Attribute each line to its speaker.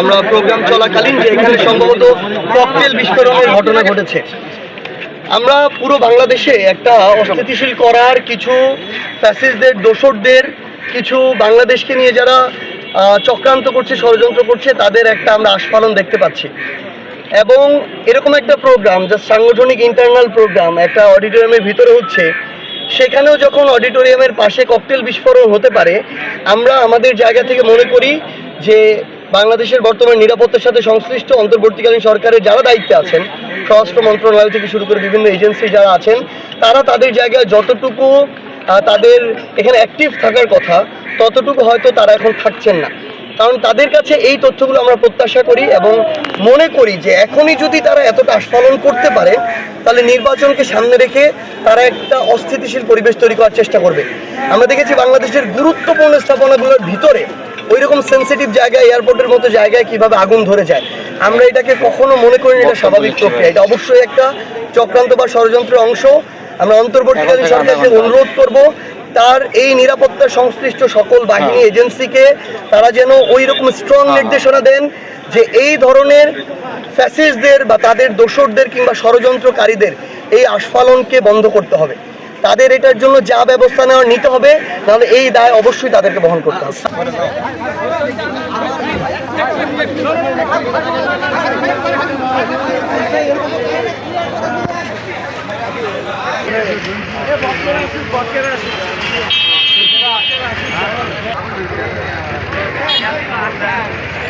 Speaker 1: আমরা প্রোগ্রাম চলাকালীন যে এখানে সম্ভবত ককটেল বিস্ফোরণের ঘটনা ঘটেছে, আমরা পুরো বাংলাদেশে একটা অস্থিতিশীল করার কিছু ফ্যাসিস্টদের দোসরদের, কিছু বাংলাদেশকে নিয়ে যারা চক্রান্ত করছে, ষড়যন্ত্র করছে, তাদের একটা আমরা আস্ফালন দেখতে পাচ্ছি। এবং এরকম একটা প্রোগ্রাম যা সাংগঠনিক ইন্টারনাল প্রোগ্রাম একটা অডিটোরিয়ামের ভিতরে হচ্ছে, সেখানেও যখন অডিটোরিয়ামের পাশে ককটেল বিস্ফোরণ হতে পারে, আমরা আমাদের জায়গা থেকে মনে করি যে বাংলাদেশের বর্তমান নিরাপত্তার সাথে সংশ্লিষ্ট অন্তর্বর্তীকালীন সরকারের যারা দায়িত্বে আছেন, স্বরাষ্ট্র মন্ত্রণালয় থেকে শুরু করে বিভিন্ন এজেন্সি যারা আছেন, তারা তাদের জায়গায় যতটুকু তাদের এখানে অ্যাক্টিভ থাকার কথা, ততটুকু হয়তো তারা এখন থাকছেন না। কারণ তাদের কাছে এই তথ্যগুলো আমরা প্রত্যাশা করি এবং মনে করি যে এখনই যদি তারা এতটা আস্ফালন করতে পারে, তাহলে নির্বাচনকে সামনে রেখে তারা একটা অস্থিতিশীল পরিবেশ তৈরি করার চেষ্টা করবে। আমরা দেখেছি বাংলাদেশের গুরুত্বপূর্ণ স্থাপনাগুলোর ভিতরে ওই রকম সেন্সিটিভ জায়গায় এয়ারপোর্টের মতো জায়গায় কীভাবে আগুন ধরে যায়? আমরা এটাকে কখনো মনে করিনি এটা স্বাভাবিক প্রক্রিয়া। এটা অবশ্যই একটা চক্রান্ত বা ষড়যন্ত্রের অংশ। আমরা অন্তর্বর্তীকালীন সরকারকে অনুরোধ করব তার এই নিরাপত্তা সংশ্লিষ্ট সকল বাহিনী এজেন্সিকে তারা যেন ওই রকম স্ট্রং নির্দেশনা দেন যে এই ধরনের ফ্যাসিস্টদের বা তাদের দোসরদের কিংবা ষড়যন্ত্রকারীদের এই আস্ফালনকে বন্ধ করতে হবে। তাদের এটার জন্য যা ব্যবস্থা নেওয়া নিতে হবে, তাহলে এই দায় অবশ্যই তাদেরকে বহন করতে হবে
Speaker 2: Yeah.